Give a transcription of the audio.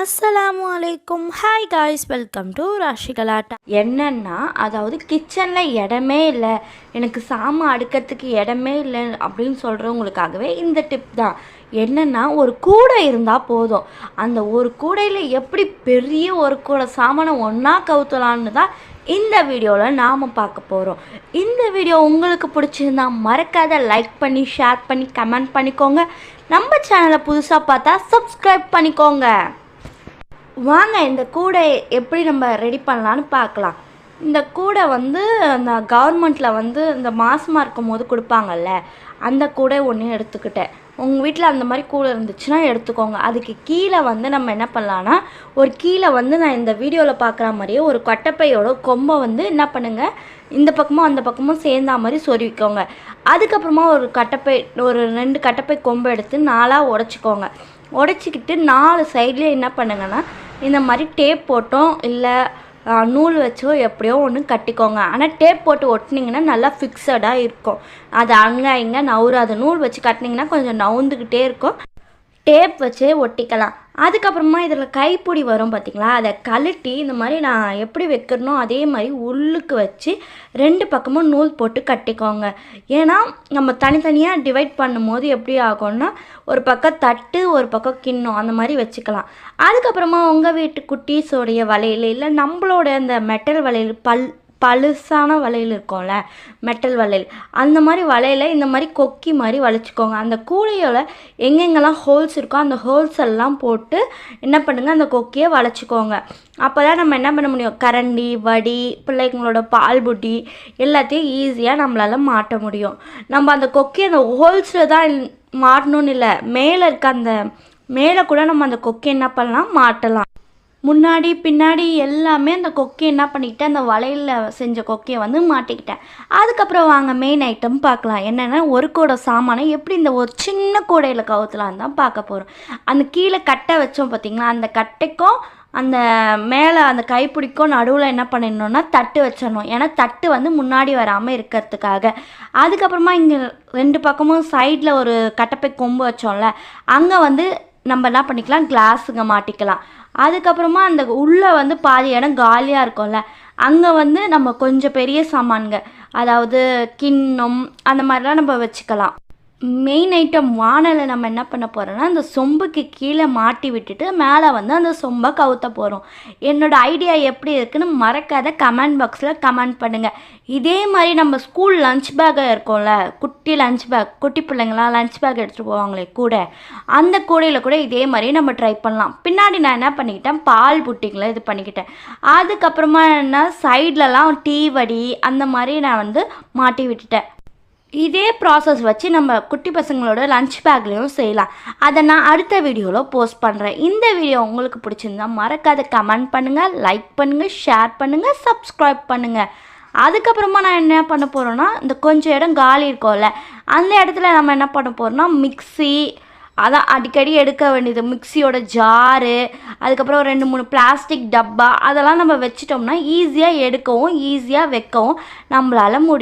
அஸ்ஸலாமு அலைக்கும் hi guys welcome to Rashi Galatta என்னன்னா அதாவது கிச்சனில் இடமே இல்லை. எனக்கு சாமான் அடுக்கிறதுக்கு இடமே இல்லை அப்படின்னு சொல்கிறவங்களுக்காகவே இந்த டிப் தான். என்னென்னா ஒரு கூடை இருந்தால் போதும். அந்த ஒரு கூடையில் எப்படி பெரிய ஒரு கூடை சாமானை ஒன்றா கவுத்தலான்னு தான் இந்த வீடியோவில் நாம் பார்க்க போகிறோம் இந்த வீடியோ உங்களுக்கு பிடிச்சிருந்தா மறக்காத லைக் பண்ணி ஷேர் பண்ணி கமெண்ட் பண்ணிக்கோங்க. நம்ம சேனலை புதுசாக பார்த்தா சப்ஸ்கிரைப் பண்ணிக்கோங்க. வாங்க இந்த கூடை எப்படி நம்ம ரெடி பண்ணலான்னு பார்க்கலாம். இந்த கூடை வந்து அந்த கவர்மெண்ட்டில் வந்து இந்த மாசமாக இருக்கும் போது கொடுப்பாங்கல்ல அந்த கூடை ஒன்று எடுத்துக்கிட்டேன். உங்கள் வீட்டில் அந்த மாதிரி கூடை இருந்துச்சுன்னா எடுத்துக்கோங்க. அதுக்கு கீழே வந்து நம்ம என்ன பண்ணலான்னா ஒரு கீழே வந்து நான் இந்த வீடியோவில் பார்க்குற மாதிரியே ஒரு கொட்டப்பையோட கொம்பை வந்து என்ன பண்ணுங்கள் இந்த பக்கமும் அந்த பக்கமும் சேர்ந்தா மாதிரி சொருவிக்கோங்க. அதுக்கப்புறமா ஒரு கட்டப்பை ஒரு ரெண்டு கட்டப்பை கொம்பை எடுத்து நாலாக உடச்சிக்கோங்க. உடச்சிக்கிட்டு நாலு சைட்லேயும் என்ன பண்ணுங்கன்னா இந்த மாதிரி டேப் போட்டோம் இல்லை நூல் வச்சோ எப்படியோ ஒன்று கட்டிக்கோங்க. ஆனால் டேப் போட்டு ஒட்டினீங்கன்னா நல்லா ஃபிக்ஸடாக இருக்கும். அது அங்கே இங்கே நவுறாது. நூல் வச்சு கட்டினீங்கன்னா கொஞ்சம் நவுந்துக்கிட்டே இருக்கும். டேப் வச்சு ஒட்டிக்கலாம். அதுக்கப்புறமா இதில் கைப்பிடி வரும் பார்த்திங்களா? அதை கழட்டி இந்த மாதிரி நான் எப்படி வைக்கிறனோ அதே மாதிரி உள்ளுக்கு வச்சு ரெண்டு பக்கமும் நூல் போட்டு கட்டிக்கோங்க. ஏன்னா நம்ம தனித்தனியாக டிவைட் பண்ணும்போது எப்படி ஆகும்னா ஒரு பக்கம் தட்டு ஒரு பக்கம் கிண்ணம் அந்த மாதிரி வச்சுக்கலாம். அதுக்கப்புறமா உங்கள் வீட்டு குட்டீஸோடைய வளையல் இல்லை நம்மளோட அந்த மெட்டல் வளையல் பல் பழுசான வளையல் இருக்கும்ல மெட்டல் வளையல் அந்த மாதிரி வளையல இந்த மாதிரி கொக்கி மாதிரி வளைச்சிக்கோங்க. அந்த கூடையோட எங்கெங்கெல்லாம் ஹோல்ஸ் இருக்கோ அந்த ஹோல்ஸ் எல்லாம் போட்டு என்ன பண்ணுங்கள் அந்த கொக்கியை வளைச்சிக்கோங்க. அப்போ தான் நம்ம என்ன பண்ண முடியும்? கரண்டி வடி பிள்ளைங்களோட பால் புட்டி எல்லாத்தையும் ஈஸியாக நம்மளால் மாட்ட முடியும். நம்ம அந்த கொக்கி அந்த ஹோல்ஸில் தான் மாட்டணும்னு இல்லை மேலே இருக்க அந்த மேலே கூட நம்ம அந்த கொக்கி என்ன பண்ணலாம்? மாட்டலாம். முன்னாடி பின்னாடி எல்லாமே அந்த கொக்கி என்ன பண்ணிக்கிட்டேன் அந்த வளையலில் செஞ்ச கொக்கியை வந்து மாட்டிக்கிட்டேன். அதுக்கப்புறம் வாங்க மெயின் ஐட்டம் பார்க்கலாம். என்னென்னா ஒரு கூடை சாமானை எப்படி இந்த ஒரு சின்ன கூடையில் கவுத்தலாம் தான் பார்க்க போகிறோம் அந்த கீழே கட்டை வச்சோம் பார்த்திங்களா? அந்த கட்டைக்கும் அந்த மேலே அந்த கைப்பிடிக்கும் நடுவில் என்ன பண்ணிடணும்னா தட்டு வச்சிடணும். ஏன்னா தட்டு வந்து முன்னாடி வராமல் இருக்கிறதுக்காக. அதுக்கப்புறமா இங்கே ரெண்டு பக்கமும் சைடில் ஒரு கட்டப்பை கொம்பு வச்சோம்ல அங்கே வந்து நம்ம என்ன பண்ணிக்கலாம்? கிளாஸுங்க மாட்டிக்கலாம். அதுக்கப்புறமா அந்த உள்ளே வந்து பாதி இடம் காலியாக இருக்கும்ல அங்கே வந்து நம்ம கொஞ்சம் பெரிய சாமான்கள் அதாவது கிண்ணம் அந்த மாதிரிலாம் நம்ம வச்சுக்கலாம். மெயின் ஐட்டம் வானலை நம்ம என்ன பண்ண போகிறோன்னா அந்த சொம்புக்கு கீழே மாட்டி விட்டுட்டு மேலே வந்து அந்த சொம்பை கவுத்த போகிறோம் என்னோட ஐடியா எப்படி இருக்குன்னு மறக்காத கமெண்ட் பாக்ஸில் கமெண்ட் பண்ணுங்கள் இதே மாதிரி நம்ம ஸ்கூல் லஞ்ச் பேக் இருக்கும்ல குட்டி லஞ்ச் பேக் குட்டி பிள்ளைங்களாம் லஞ்ச் பேக் எடுத்துகிட்டு போவாங்களே கூட அந்த கூடையில் கூட இதே மாதிரி நம்ம ட்ரை பண்ணலாம். பின்னாடி நான் என்ன பண்ணிக்கிட்டேன் பால் புட்டிங்களை இது பண்ணிக்கிட்டேன். அதுக்கப்புறமா என்ன சைட்லலாம் டீ வடி அந்த மாதிரி நான் வந்து மாட்டி விட்டுட்டேன். இதே ப்ராசஸ் வச்சு நம்ம குட்டி பசங்களோட லன்ச் பேக்லேயும் செய்யலாம். அதை நான் அடுத்த வீடியோவில் போஸ்ட் பண்ணுறேன் இந்த வீடியோ உங்களுக்கு பிடிச்சிருந்தா மறக்காத கமெண்ட் பண்ணுங்கள் லைக் பண்ணுங்கள் ஷேர் பண்ணுங்கள் சப்ஸ்கிரைப் பண்ணுங்கள் அதுக்கப்புறமா நான் என்ன பண்ண போகிறேன்னா இந்த கொஞ்சம் இடம் காலி இருக்கும்ல அந்த இடத்துல நம்ம என்ன பண்ண போகிறோம்னா மிக்ஸி அதான் அடிக்கடி எடுக்க வேண்டியது மிக்சியோட ஜாரு அதுக்கப்புறம் ரெண்டு மூணு பிளாஸ்டிக் டப்பா அதெல்லாம் நம்ம வச்சிட்டோம்னா ஈஸியாக எடுக்கவும் ஈஸியாக வைக்கவும் நம்மளால் முடியும்.